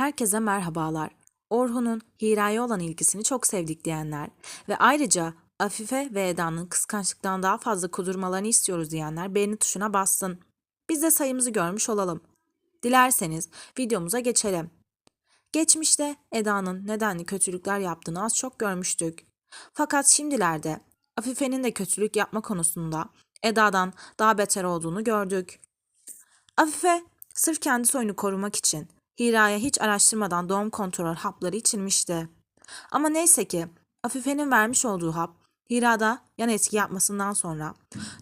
Herkese merhabalar. Orhun'un Hira'ya olan ilgisini çok sevdik diyenler ve ayrıca Afife ve Eda'nın kıskançlıktan daha fazla kudurmalarını istiyoruz diyenler beğeni tuşuna bassın. Biz de sayımızı görmüş olalım. Dilerseniz videomuza geçelim. Geçmişte Eda'nın nedenli kötülükler yaptığını az çok görmüştük. Fakat şimdilerde Afife'nin de kötülük yapma konusunda Eda'dan daha beter olduğunu gördük. Afife sırf kendi soyunu korumak için Hira'ya hiç araştırmadan doğum kontrol hapları içirmişti. Ama neyse ki Afife'nin vermiş olduğu hap Hira'da yan etki yapmasından sonra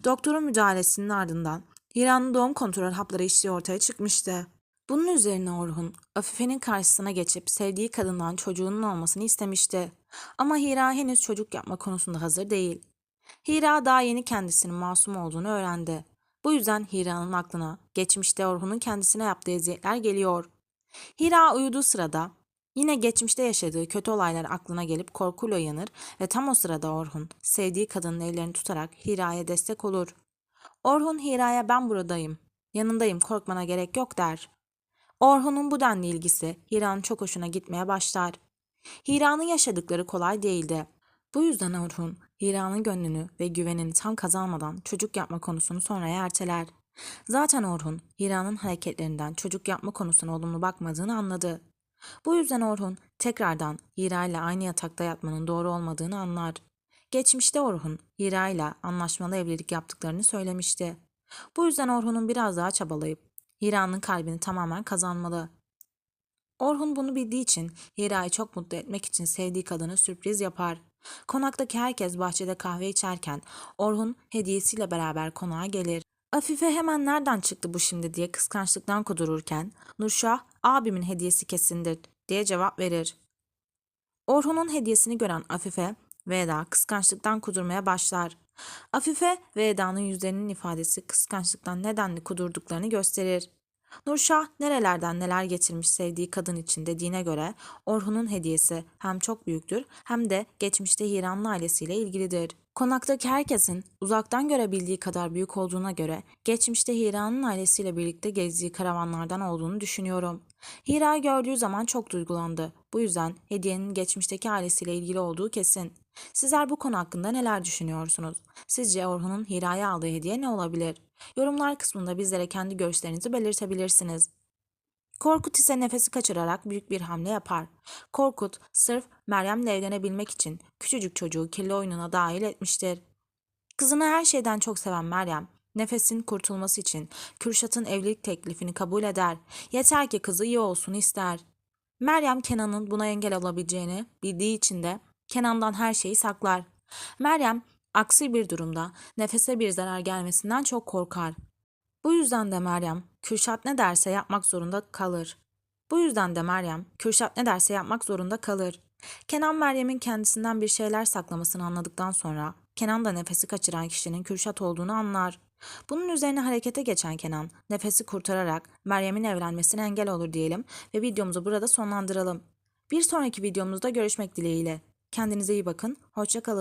doktorun müdahalesinin ardından Hira'nın doğum kontrol hapları içtiği ortaya çıkmıştı. Bunun üzerine Orhun, Afife'nin karşısına geçip sevdiği kadından çocuğunun olmasını istemişti. Ama Hira henüz çocuk yapma konusunda hazır değil. Hira daha yeni kendisinin masum olduğunu öğrendi. Bu yüzden Hira'nın aklına geçmişte Orhun'un kendisine yaptığı eziyetler geliyor. Hira uyuduğu sırada yine geçmişte yaşadığı kötü olaylar aklına gelip korkuyla uyanır ve tam o sırada Orhun sevdiği kadının ellerini tutarak Hira'ya destek olur. Orhun Hira'ya ben buradayım, yanındayım korkmana gerek yok der. Orhun'un bu denli ilgisi Hira'nın çok hoşuna gitmeye başlar. Hira'nın yaşadıkları kolay değildi. Bu yüzden Orhun, Hira'nın gönlünü ve güvenini tam kazanmadan çocuk yapma konusunu sonraya erteler. Zaten Orhun, Hira'nın hareketlerinden çocuk yapma konusuna olumlu bakmadığını anladı. Bu yüzden Orhun tekrardan Hira ile aynı yatakta yatmanın doğru olmadığını anlar. Geçmişte Orhun, Hira ile anlaşmalı evlilik yaptıklarını söylemişti. Bu yüzden Orhun'un biraz daha çabalayıp Hira'nın kalbini tamamen kazanmalı. Orhun bunu bildiği için Hira'yı çok mutlu etmek için sevdiği kadına sürpriz yapar. Konaktaki herkes bahçede kahve içerken Orhun hediyesiyle beraber konağa gelir. Afife hemen nereden çıktı bu şimdi diye kıskançlıktan kudururken Nurşah abimin hediyesi kesindir diye cevap verir. Orhun'un hediyesini gören Afife ve Eda kıskançlıktan kudurmaya başlar. Afife ve Eda'nın yüzlerinin ifadesi kıskançlıktan nedenli kudurduklarını gösterir. Nurşah nerelerden neler getirmiş sevdiği kadın için dediğine göre Orhun'un hediyesi hem çok büyüktür hem de geçmişte Hira'nın ailesiyle ilgilidir. Konaktaki herkesin uzaktan görebildiği kadar büyük olduğuna göre geçmişte Hira'nın ailesiyle birlikte gezdiği karavanlardan olduğunu düşünüyorum. Hira gördüğü zaman çok duygulandı. Bu yüzden hediyenin geçmişteki ailesiyle ilgili olduğu kesin. Sizler bu konu hakkında neler düşünüyorsunuz? Sizce Orhun'un Hira'ya aldığı hediye ne olabilir? Yorumlar kısmında bizlere kendi görüşlerinizi belirtebilirsiniz. Korkut ise nefesi kaçırarak büyük bir hamle yapar. Korkut sırf Meryem'le evlenebilmek için küçücük çocuğu kirli oyununa dahil etmiştir. Kızını her şeyden çok seven Meryem, nefesin kurtulması için Kürşat'ın evlilik teklifini kabul eder. Yeter ki kızı iyi olsun ister. Meryem Kenan'ın buna engel olabileceğini bildiği için de Kenan'dan her şeyi saklar. Meryem aksi bir durumda nefese bir zarar gelmesinden çok korkar. Bu yüzden de Meryem Kürşat ne derse yapmak zorunda kalır. Bu yüzden de Meryem Kürşat ne derse yapmak zorunda kalır. Kenan Meryem'in kendisinden bir şeyler saklamasını anladıktan sonra Kenan da nefesi kaçıran kişinin Kürşat olduğunu anlar. Bunun üzerine harekete geçen Kenan nefesi kurtararak Meryem'in evlenmesine engel olur diyelim ve videomuzu burada sonlandıralım. Bir sonraki videomuzda görüşmek dileğiyle. Kendinize iyi bakın, hoşça kalın.